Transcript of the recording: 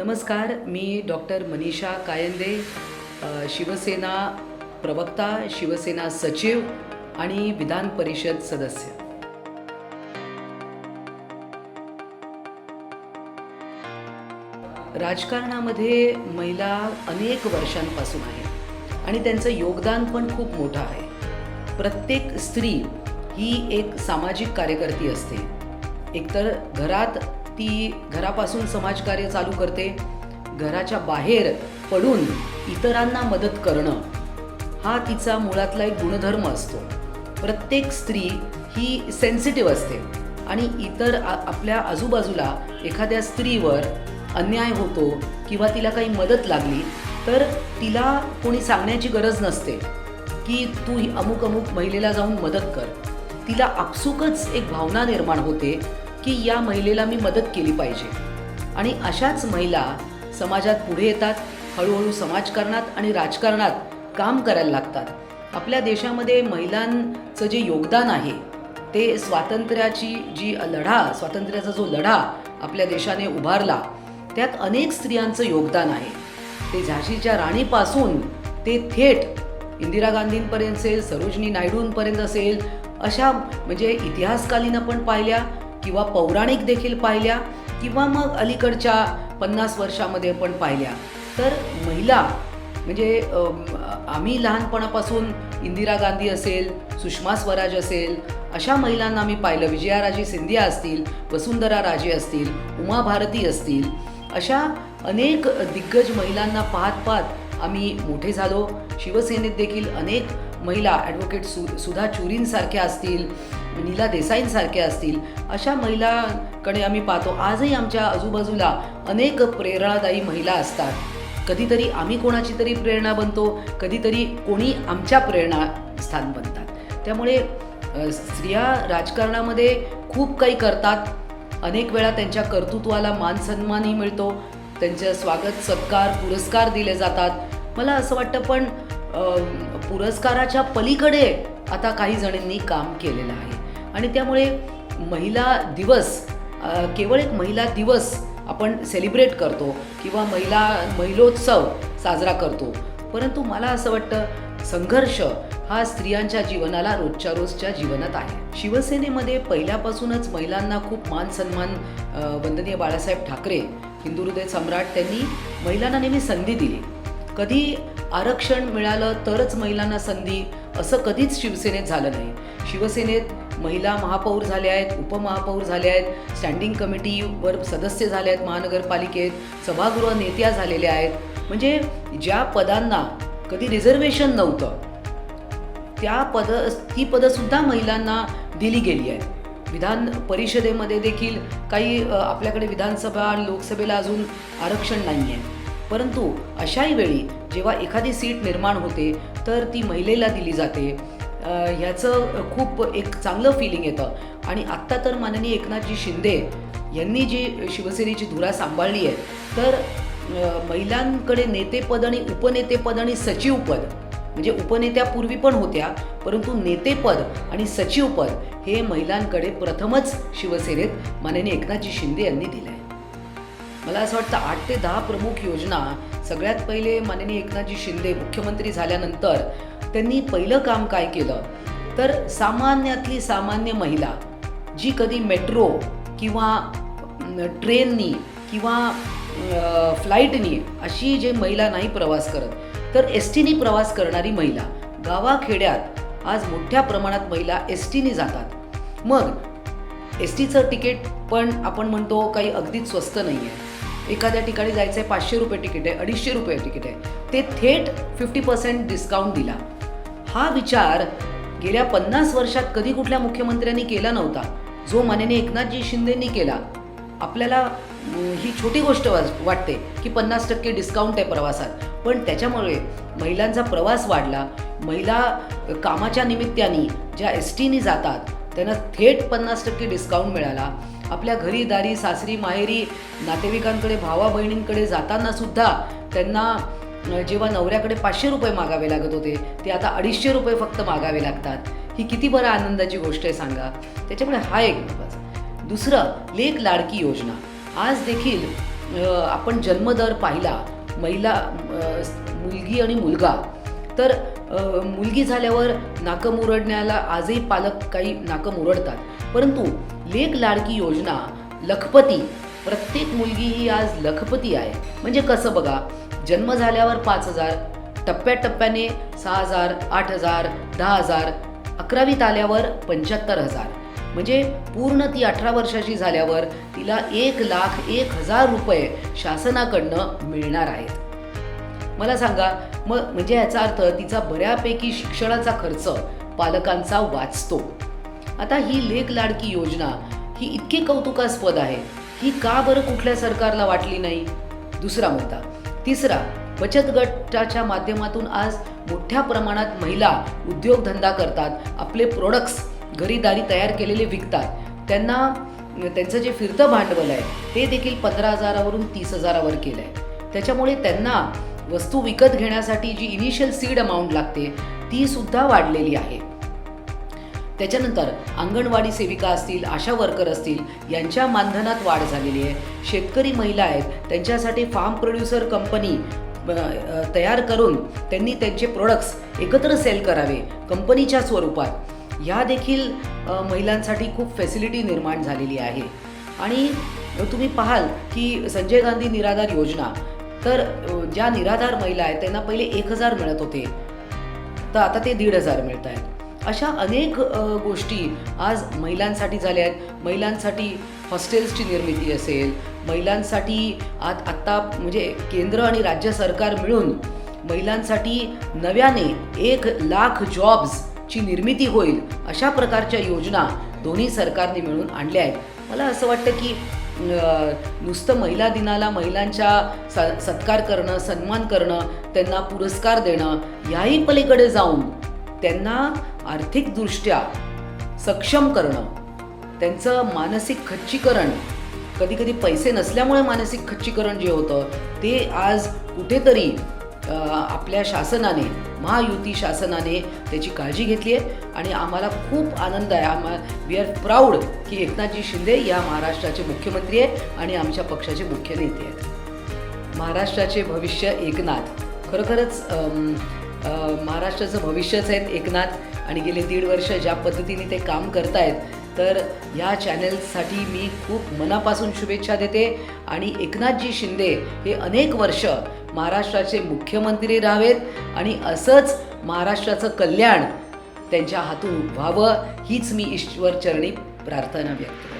नमस्कार मी डॉक्टर मनीषा कायंदे शिवसेना प्रवक्ता शिवसेना सचिव आणि विधान परिषद सदस्य. राजकारणामध्ये महिला अनेक वर्षांपासून आहेत आणि त्यांचं योगदान पण खूप मोठं आहे. प्रत्येक स्त्री ही एक सामाजिक कार्यकर्ती असते. एकतर घरात ती घरापासून समाजकार्य चालू करते. घराच्या बाहेर पडून इतरांना मदत करणं हा तिचा मुळातला एक गुणधर्म असतो. प्रत्येक स्त्री ही सेन्सिटिव्ह असते आणि इतर आपल्या आजूबाजूला एखाद्या स्त्रीवर अन्याय होतो किंवा तिला काही मदत लागली तर तिला कोणी सांगण्याची गरज नसते की तू ही अमुक अमुक महिलेला जाऊन मदत कर. तिला आपसुकच एक भावना निर्माण होते की या महिलेला मी मदत केली पाहिजे. आणि अशाच महिला समाजात पुढे येतात हळूहळू समाजकारणात आणि राजकारणात काम करायला लागतात. आपल्या देशामध्ये महिलांचं जे योगदान आहे ते स्वातंत्र्याची जी लढा स्वातंत्र्याचा जो लढा आपल्या देशाने उभारला त्यात अनेक स्त्रियांचं योगदान आहे. ते झाशीच्या राणीपासून ते थेट इंदिरा गांधींपर्यंत असेल सरोजिनी नायडूंपर्यंत असेल अशा म्हणजे इतिहासकालीन आपण पाहिल्या किंवा पौराणिक देखील पाहिल्या किंवा मग अलीकडच्या पन्नास वर्षामध्ये पण पाहिल्या. तर महिला म्हणजे आम्ही लहानपणापासून इंदिरा गांधी असेल सुषमा स्वराज असेल अशा महिलांना आम्ही पाहिलं. विजयाराजे सिंधिया असतील वसुंधरा राजे असतील उमा भारती असतील अशा अनेक दिग्गज महिलांना पाहत पाहत आम्ही मोठे झालो. शिवसेनेत देखील अनेक महिला ॲडव्होकेट सु सुधा चुरींसारख्या असतील नीला देसाईंसारख्या असतील अशा महिलाकडे आम्ही पाहतो. आजही आमच्या आजूबाजूला अनेक प्रेरणादायी महिला असतात. कधीतरी आम्ही कोणाची तरी प्रेरणा बनतो कधीतरी कोणी आमच्या प्रेरणा स्थान बनतात. त्यामुळे स्त्रिया राजकारणामध्ये खूप काही करतात. अनेक वेळा त्यांच्या कर्तृत्वाला मानसन्मानही मिळतो. त्यांचं स्वागत सत्कार पुरस्कार दिले जातात. मला असं वाटतं पण पुरस्काराच्या पलीकडे आता काही जणींनी काम केलेलं आहे. आणि त्यामुळे महिला दिवस केवळ एक महिला दिवस आपण सेलिब्रेट करतो किंवा महिला महिलोत्सव साजरा करतो. परंतु मला असं वाटतं संघर्ष हा स्त्रियांच्या जीवनाला रोजच्या रोजच्या जीवनात आहे. शिवसेनेमध्ये पहिल्यापासूनच महिलांना खूप मान सन्मान वंदनीय बाळासाहेब ठाकरे हिंदू हृदय सम्राट त्यांनी महिलांना नेहमी संधी दिली. कधी आरक्षण मिळालं तरच महिलांना संधी असं कधीच शिवसेनेत झालं नाही. शिवसेनेत महिला महापौर झाल्या आहेत उपमहापौर झाल्या आहेत स्टँडिंग कमिटीवर सदस्य झाले आहेत महानगरपालिकेत सभागृह नेत्या झालेल्या आहेत. म्हणजे ज्या पदांना कधी रिझर्वेशन नव्हतं त्या पद ती पदंसुद्धा महिलांना दिली गेली आहेत. विधान परिषदेमध्ये देखील काही आपल्याकडे विधानसभा आणि लोकसभेला अजून आरक्षण नाही आहे परंतु अशाही वेळी जेव्हा एखादी सीट निर्माण होते तर ती महिलेला दिली जाते. ह्याचं खूप एक चांगलं फिलिंग येतं. आणि आत्ता तर माननीय एकनाथजी शिंदे यांनी जी शिवसेनेची धुरा सांभाळली आहे तर महिलांकडे नेतेपद आणि उपनेतेपद आणि सचिवपद म्हणजे उपनेत्यापूर्वी पण होत्या परंतु नेतेपद आणि सचिवपद हे महिलांकडे प्रथमच शिवसेनेत माननीय एकनाथजी शिंदे यांनी दिलं आहे मला असं वाटतं आठ ते दहा प्रमुख योजना सगळ्यात पहिले माननीय एकनाथजी शिंदे मुख्यमंत्री झाल्यानंतर त्यांनी पहिलं काम काय केलं? तर सामान्यातली सामान्य महिला जी कधी मेट्रो किंवा ट्रेननी किंवा फ्लाईटनी अशी जे महिला नाही प्रवास करत तर एस टीनी प्रवास करणारी महिला. गावाखेड्यात आज मोठ्या प्रमाणात महिला एस टीने जातात. मग एस टीचं तिकीट पण आपण म्हणतो काही अगदीच स्वस्त नाही आहे एखाद्या ठिकाणी जायचं आहे पाचशे रुपये तिकीट आहे अडीचशे रुपये तिकीट आहे. ते थेट फिफ्टी पर्सेंट डिस्काउंट दिला. हा विचार गेल्या पन्नास वर्षात कधी कुठल्या मुख्यमंत्र्यांनी केला नव्हता. जो माननीय एकनाथजी शिंदेंनी केला. आपल्याला ही छोटी गोष्ट वाटते की पन्नास टक्के डिस्काउंट आहे प्रवासात. पण त्याच्यामुळे महिलांचा प्रवास वाढला. महिला कामाच्या निमित्ताने ज्या एस टीने जातात त्यांना थेट पन्नास टक्के डिस्काउंट मिळाला. आपल्या घरी दारी सासरी माहेरी नातेवाईकांकडे भावा बहिणींकडे जाताना सुद्धा त्यांना जेव्हा नवऱ्याकडे पाचशे रुपये मागावे लागत होते ते आता अडीचशे रुपये फक्त मागावे लागतात. ही किती बरं आनंदाची गोष्ट आहे सांगा. त्याच्यामुळे हा एक महत्त्वाचा. दुसरं लेख लाडकी योजना. आज देखील आपण जन्मदर पाहिला महिला मुलगी आणि मुलगा. तर मुलगी झाल्यावर नाकं मुरडण्याला आजही पालक काही नाकं मुरडतात. परंतु लेख लाडकी योजना लखपती. प्रत्येक मुलगी ही आज लखपती आहे. म्हणजे कसं बघा जन्म झाल्यावर पाच हजार टप्प्याटप्प्याने सहा हजार आठ हजार दहा हजार अकरावीत आल्यावर पंच्याहत्तर हजार. म्हणजे पूर्ण ती अठरा वर्षाची झाल्यावर तिला एक लाख एक हजार रुपये शासनाकडनं मिळणार आहेत. मला सांगा मग म्हणजे याचा अर्थ तिचा बऱ्यापैकी शिक्षणाचा खर्च पालकांचा वाचतो. आता ही लेख लाडकी योजना ही इतकी कौतुकास्पद आहे. ही का बरं कुठल्या सरकारला वाटली नाही? दुसरा मुद्दा. तिसरा बचत गटाच्या माध्यमातून आज मोठ्या प्रमाणात महिला उद्योगधंदा करतात. आपले प्रोडक्ट्स घरीदारी तयार केलेले विकतात. त्यांना त्यांचं जे फिरतं भांडवल आहे ते देखील पंधरा हजारावरून तीस हजारावर केलं आहे त्याच्यामुळे त्यांना वस्तू विकत घेण्यासाठी जी इनिशियल सीड अमाऊंट लागते ती सुद्धा वाढलेली आहे. त्याच्यानंतर अंगणवाडी सेविका असतील आशा वर्कर असतील यांच्या मानधनात वाढ झालेली आहे. शेतकरी महिला आहेत त्यांच्यासाठी फार्म प्रोड्युसर कंपनी तयार करून त्यांनी त्यांचे प्रोडक्ट्स एकत्र सेल करावे कंपनीच्या स्वरूपात. ह्या देखील महिलांसाठी खूप फॅसिलिटी निर्माण झालेली आहे. आणि तुम्ही पाहाल की संजय गांधी निराधार योजना तर ज्या निराधार महिला आहेत त्यांना पहिले एक हजार मिळत होते. तर आता ते दीड हजार मिळत आहेत अशा अनेक गोष्टी आज महिलांसाठी झाल्या आहेत. महिलांसाठी हॉस्टेल्सची निर्मिती असेल महिलांसाठी आत आत्ता म्हणजे केंद्र आणि राज्य सरकार मिळून महिलांसाठी नव्याने एक लाख जॉब्सची निर्मिती होईल अशा प्रकारच्या योजना दोन्ही सरकारने मिळून आणल्या आहेत. मला असं वाटतं की नुसतं महिला दिनाला महिलांच्या स सत्कार करणं सन्मान करणं त्यांना पुरस्कार देणं याही पलीकडे जाऊन त्यांना आर्थिकदृष्ट्या सक्षम करणं त्यांचं मानसिक खच्चीकरण कधीकधी पैसे नसल्यामुळे मानसिक खच्चीकरण जे होतं ते आज कुठेतरी आपल्या शासनाने महायुती शासनाने त्याची काळजी घेतली आहे आणि आम्हाला खूप आनंद आहे. आम्हा वी आर प्राऊड की एकनाथजी शिंदे या महाराष्ट्राचे मुख्यमंत्री आहे आणि आमच्या पक्षाचे मुख्य नेते आहेत. महाराष्ट्राचे भविष्य एकनाथ. खरोखरच महाराष्ट्राचं भविष्यच आहेत एकनाथ आणि गेले दीड वर्ष ज्या पद्धतीने ते काम करतायत तर या चॅनेलसाठी मी खूप मनापासून शुभेच्छा देते. आणि एकनाथजी शिंदे हे अनेक वर्ष महाराष्ट्राचे मुख्यमंत्री राहावेत आणि असंच महाराष्ट्राचं कल्याण त्यांच्या हातून व्हावं हीच मी ईश्वरचरणी प्रार्थना व्यक्त करते.